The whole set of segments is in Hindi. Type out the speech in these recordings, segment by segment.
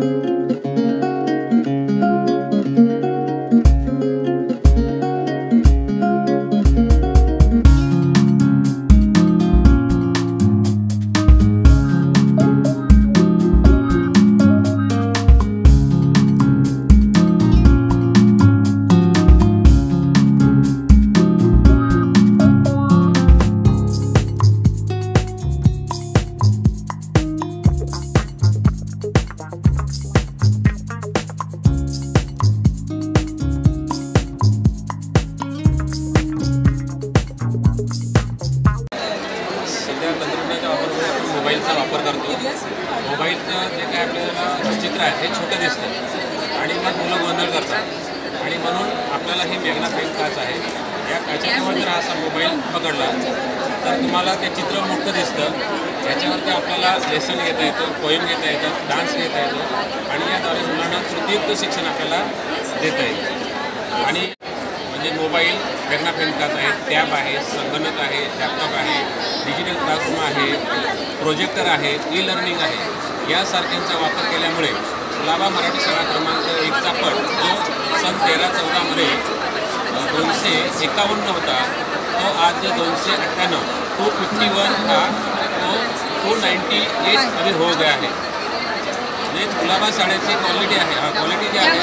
you. आणि म्हणून आपल्याला हे मॅग्नाफाईन काच आहे. या काचेवर जर असा मोबाईल पकडला तर तुम्हाला ते चित्र मोठं दिसतं. त्याच्यावरती आपल्याला लेसन घेता येतं पोईम घेता येतं डान्स घेता येतो. आणि याद्वारे मुलांना तृतीयुक्त शिक्षण आपल्याला देता येतं आणि म्हणजे मोबाईल मॅग्नाफाईन काच आहे टॅब आहे संगणक आहे लॅपटॉप आहे डिजिटल क्लासरूम आहे प्रोजेक्टर आहे ई लर्निंग आहे यासारख्यांचा वापर केल्यामुळे लाभा मराठी शाळा क्रमांक एकचा पट जो सन तेरा चौदामध्ये दोनशे एकावन्न होता. तो आज दोनशे अठ्ठ्याण्णव टू फिफ्टी वन हा तो टू नाईन्टी एटमध्ये हो गया आहे. म्हणजे कुलाबा शाळेची क्वालिटी आहे. क्वालिटी जी आहे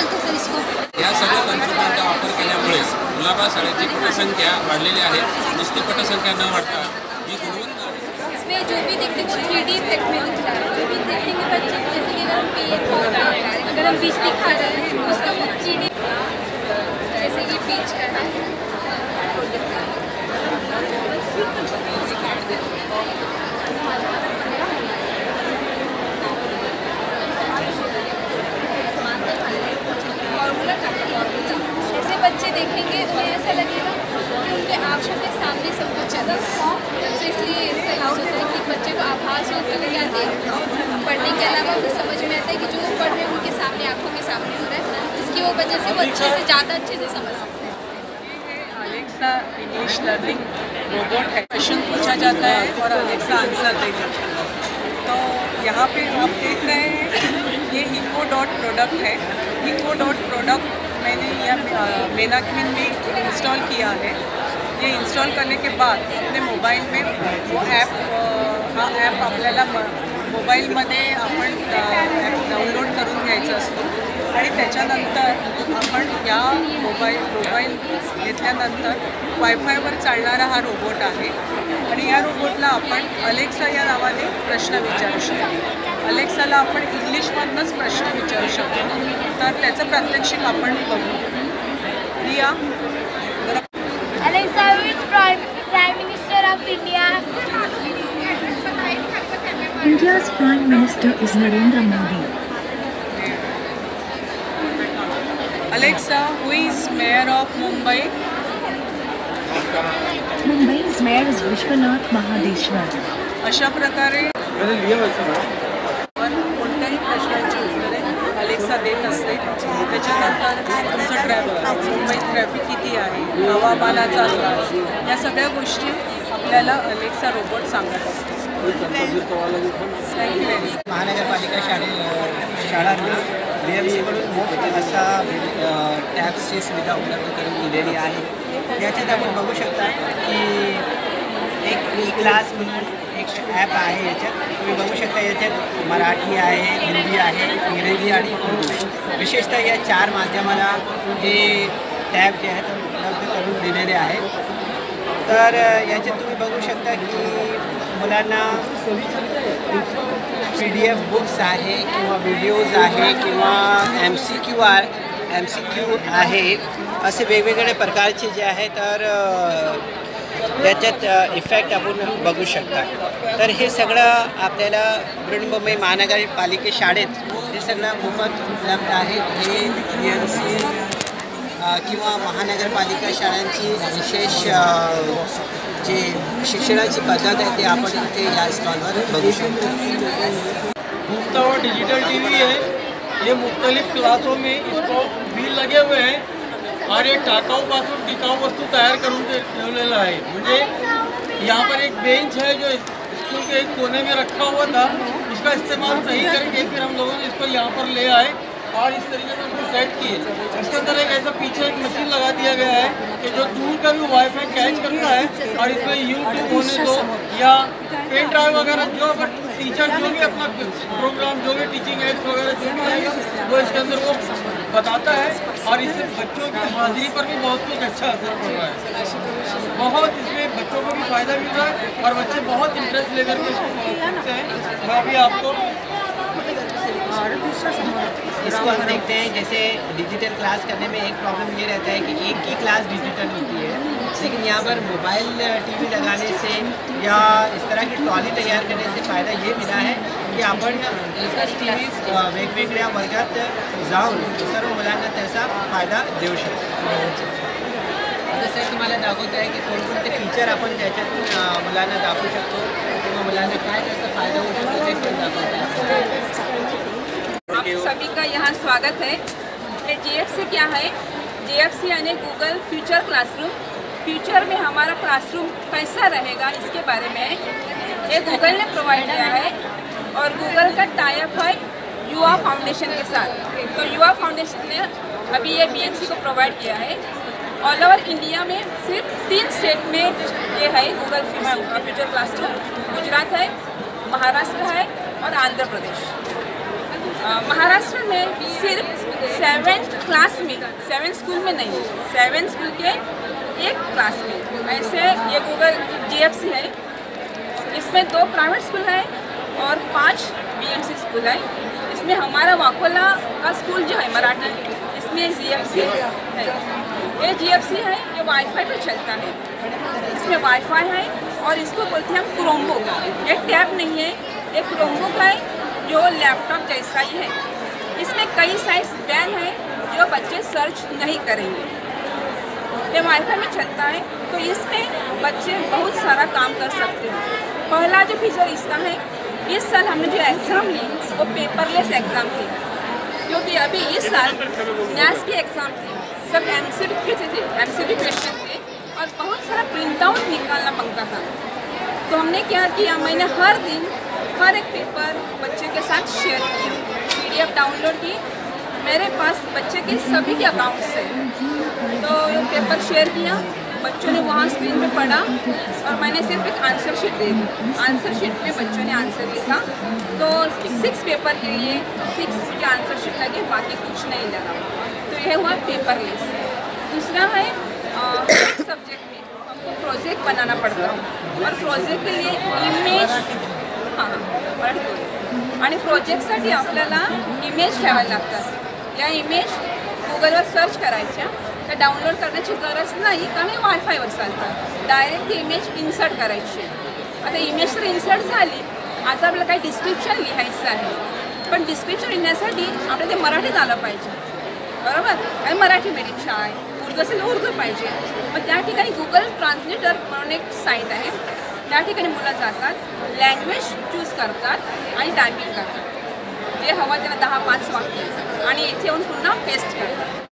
या सगळ्या तंत्रज्ञानाचा वापर केल्यामुळे गुलाबा शाळेची पटसंख्या वाढलेली आहे. नुसती पटसंख्या न वाढता ही गुणवत्ता इसमें जो भी देखते हैं वो थ्री डी इफ़ेक्ट में दिख रहा है, जो भी देखेंगे बच्चे, जैसे कि अगर हम पेड़ पौधा अगर हम बीच दिखा रहे हैं उसका वो थ्री डी जैसे कि बीच का है जैसे बच्चे देखेंगे उन्हें ऐसा लगेगा कि उनके आँखों के सामने सब कुछ चल रहा है तो इसलिए इसका यूज़ होता है कि बच्चे को आभास हो। तो क्या देख पढ़ने के अलावा उन्हें समझ में आता है कि जो पढ़ रहे हैं, उनके सामने, आँखों के सामने हो रहा है। जिसकी वो वजह से वो अच्छे से ज़्यादा अच्छे से समझ सकते हैं। अलेक्सा इंग्लिश लर्निंग रोबोट है। क्वेश्चन पूछा जाता है और अलेक्सा आंसर दे देता है। तो यहाँ पे आप देख रहे हैं, ये इको डॉट प्रोडक्ट है। इको डॉट प्रोडक्ट मैंने यह मेनाकमिन में इंस्टॉल किया है। ये इंस्टॉल करने के बाद अपने मोबाइल में वो ॲप हा ॲप आपल्याला म मोबाईलमध्ये आपण डाउनलोड करून घ्यायचा असतो. आणि त्याच्यानंतर आपण या मोबाईल मोबाईल घेतल्यानंतर वायफायवर चालणारा हा रोबोट आहे. आणि या रोबोटला आपण अलेक्सा या नावाने प्रश्न विचारू शकतो. अलेक्साला आपण इंग्लिशमधनंच प्रश्न विचारू शकतो. तर त्याचं प्रात्यक्षिक आपण बघू. रिया जरा Alexa, who is Prime, Prime Minister of India? India's Prime Minister is Narendra Modi. Alexa who is mayor of Mumbai Mumbai's mayor is Vishwanath Mahadeshwar. अशा प्रकारे पण कोणत्याही प्रश्नांची उत्तरे अलेक्सा देत असते त्याच्यानंतर तुमचं ट्रॅफिक मुंबईत ट्रॅफिक किती आहे हवामानाचा या सगळ्या गोष्टी आपल्याला अलेक्सा रोबोट सांगत असते महानगरपालिका शाळे शाळांना बी एम सीकडून मोफत असा टॅब्सची सुविधा उपलब्ध करून दिलेली आहे. याच्यात आपण बघू शकता की एक ई क्लास म्हणून एक ॲप आहे याच्यात. तुम्ही बघू शकता याच्यात मराठी आहे हिंदी आहे इंग्रजी आणि उर्दू. विशेषतः या चार माध्यमाला हे टॅब जे आहेत ते उपलब्ध करून दिलेले आहेत तर याच्यात तुम्ही बघू शकता की मुलांना पी डी एफ बुक्स आहे किंवा व्हिडिओज आहे किंवा एम सी क्यू आ एम सी क्यू आहे असे वेगवेगळे प्रकारचे जे आहे तर त्याच्यात इफेक्ट आपण बघू शकता. तर हे सगळं आपल्याला बृहन्मुंबई महानगरपालिके शाळेत हे सगळं मोफत उपलब्ध आहे. हे एम सी किंवा महानगरपालिका शाळांची विशेष जे शिक्षणाची पद्धत आहे ते आपण इथे या स्टॉलवर बघू शकतो. और डिजिटल टीवी है। ये मुख्तलिफ़ क्लासों में इसको व्हील लगे हुए हैं और ये टाकाऊपासून टिकाऊ वस्तू तयार करून ते ठेवलेलं यहाँ पर एक बेंच है जो स्कूल के एक कोने में रखा हुआ था। इसका इस्तेमाल सही करके फिर हम लोगों ने इसको यहाँ पर ले आए। और इस तरीके से उसको सेट किए। इसके अंदर एक ऐसा पीछे एक मशीन लगा दिया गया है कि जो दूर का भी वाईफाई कैच करता है और इसमें यूट्यूब होने दो या पेन ड्राइव वगैरह जो अगर टीचर जो भी अपना प्रोग्राम जो भी टीचिंग एड्स वगैरह जो भी रहेगा वो इसके अंदर वो बताता है और इससे बच्चों की हाजिरी पर भी बहुत कुछ अच्छा असर पड़ रहा है। बहुत इसमें बच्चों को भी फ़ायदा मिल रहा है और बच्चे बहुत इंटरेस्ट लेकर के इसको हैं। मैं अभी आपको इसको हम देखते हैं जैसे डिजिटल क्लास करने में एक प्रॉब्लम ये रहता है कि एक ही क्लास डिजिटल होती है लेकिन यहाँ पर मोबाइल टीव्ही लगाने से या इस तरह की ट्रॉली तैयार करने से फ़ायदा ये मिला है की आपण एकच टी जाऊन सर्व मुलांना त्याचा फ़ायदा देऊ शकतो. जसं तुम्हाला दाखवत आहे की कोणकोणते फीचर आपण त्याच्यातून अ, मुलांना दाखवू शकतो किंवा मुलांना काय त्याचा फ़ायदा होऊ ते पण आप सभी का यहाँ स्वागत है। ये जीएफसी क्या है? जीएफसी यानी गूगल फ्यूचर क्लासरूम फ्यूचर में हमारा क्लासरूम कैसा रहेगा इसके बारे में ये गूगल ने प्रोवाइड किया है। और गूगल का टाइप है युवा फाउंडेशन के साथ। तो युवा फाउंडेशन ने अभी ये बीएमसी को प्रोवाइड किया है। ऑल ओवर इंडिया में सिर्फ़ तीन स्टेट में ये है गूगल फ्यूचर क्लासरूम गुजरात है, महाराष्ट्र है और आंध्र प्रदेश। महाराष्ट्र में सिर्फ़ सेवन क्लास में सेवन स्कूल में नहीं सेवन स्कूल के एक क्लास में। ऐसे ये गूगल जीएफसी है। इसमें दो प्राइवेट स्कूल है और पाँच बीएमसी स्कूल है। इसमें हमारा वाकोला का स्कूल जो है, मराठी, इसमें जीएफसी है। ये जीएफसी है, ये वाईफाई पे चलता है। इसमें वाईफाई है और इसको बोलते हैं हम क्रोम्बो का ये टैब नहीं है एक ये का है जो लैपटॉप जैसा ही है। इसमें कई साइट्स बैन है जो बच्चे सर्च नहीं करेंगे। वाईफाई में चलता है तो इसमें बच्चे बहुत सारा काम कर सकते हैं। पहला जो फीचर इसका है, इस साल हमने जो एग्ज़ाम ली, वो पेपरलेस एग्ज़ाम थी। क्योंकि अभी इस साल न्यास की एग्ज़ाम थी। सब एम सी थे एम सी क्वेश्चन थे, और बहुत सारा प्रिंट आउट निकालना पड़ता था। तो हमने क्या किया, मैंने हर दिन हर एक पेपर बच्चे के साथ शेयर किया। पीडीएफ डाउनलोड की। मेरे पास बच्चे के सभी के अकाउंट से तो ये पेपर शेयर किया। बच्चों ने वहाँ स्क्रीन पे पढ़ा और मैंने सिर्फ़ एक आंसर शीट दे दी। आंसर शीट में बच्चों ने आंसर लिखा। तो सिक्स पेपर के लिए सिक्स मुझे आंसर शीट लगे, बाकी कुछ नहीं लगा। तो यह हुआ पेपरलेस दूसरा है सब्जेक्ट में हमको प्रोजेक्ट बनाना पड़ता। है और प्रोजेक्ट के लिए इमेज हां. आणि प्रोजेक्टसाठी आपल्याला इमेज ठेवायला लागतात. या इमेज गुगलवर सर्च करायच्या. त्या डाउनलोड करण्याची गरज नाही कारण हे वायफायवर चालतात डायरेक्ट ती इमेज इन्सर्ट करायची. आता इमेज तर इन्सर्ट झाली. आता आपल्याला काही डिस्क्रिप्शन लिहायचं आहे. पण डिस्क्रिप्शन लिहिण्यासाठी आपल्याला ते मराठीत आलं पाहिजे. बरोबर? आणि मराठी मीडियम शाळा आहे. उर्दू असेल उर्दू पाहिजे. मग त्या ठिकाणी गुगल ट्रान्सलेटर म्हणून एक साईट आहे. त्या ठिकाणी मुलं जातात लँग्वेज चूज करतात आणि टायपिंग करतात. जे हवं त्याला दहा पाच वाक्य. आणि इथे येऊन पुन्हा पेस्ट करतात.